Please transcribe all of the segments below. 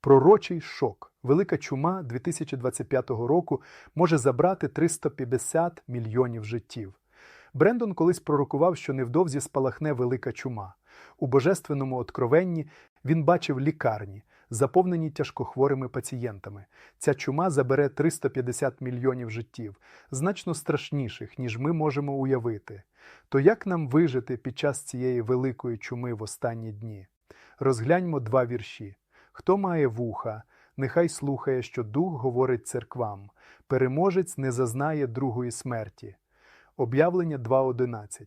Пророчий шок. Велика чума 2025 року може забрати 350 мільйонів життів. Брендон колись пророкував, що невдовзі спалахне велика чума. У божественному откровенні він бачив лікарні, заповнені тяжкохворими пацієнтами. Ця чума забере 350 мільйонів життів, значно страшніших, ніж ми можемо уявити. То як нам вижити під час цієї великої чуми в останні дні? Розгляньмо два вірші. Хто має вуха, нехай слухає, що дух говорить церквам. Переможець не зазнає другої смерті. Об'явлення 2.11.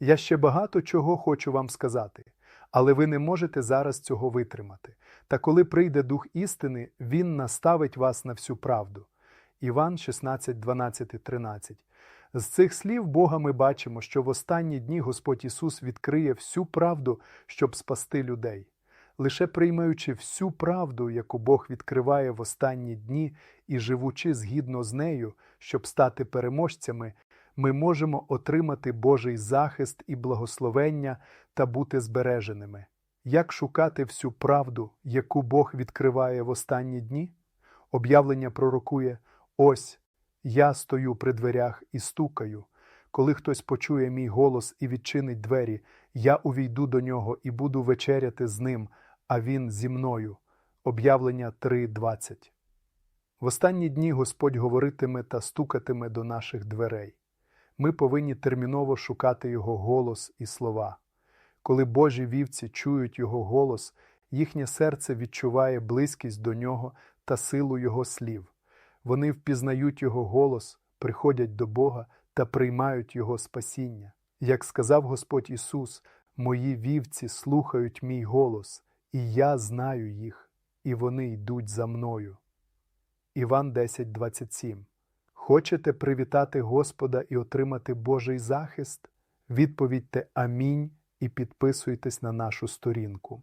Я ще багато чого хочу вам сказати, але ви не можете зараз цього витримати. Та коли прийде Дух істини, Він наставить вас на всю правду. Іван 16, 12, 13. З цих слів Бога ми бачимо, що в останні дні Господь Ісус відкриє всю правду, щоб спасти людей. Лише приймаючи всю правду, яку Бог відкриває в останні дні, і живучи згідно з нею, щоб стати переможцями, ми можемо отримати Божий захист і благословення та бути збереженими. Як шукати всю правду, яку Бог відкриває в останні дні? Об'явлення пророкує: Ось я стою при дверях і стукаю. Коли хтось почує мій голос і відчинить двері, я увійду до нього і буду вечеряти з ним, а він зі мною. Об'явлення 3.20. В останні дні Господь говоритиме та стукатиме до наших дверей. Ми повинні терміново шукати Його голос і слова. Коли Божі вівці чують Його голос, їхнє серце відчуває близькість до Нього та силу Його слів. Вони впізнають Його голос, приходять до Бога та приймають Його спасіння. Як сказав Господь Ісус, мої вівці слухають мій голос, і я знаю їх, і вони йдуть за мною. Іван 10.27 Хочете привітати Господа і отримати Божий захист? Відповідьте Амінь і підписуйтесь на нашу сторінку.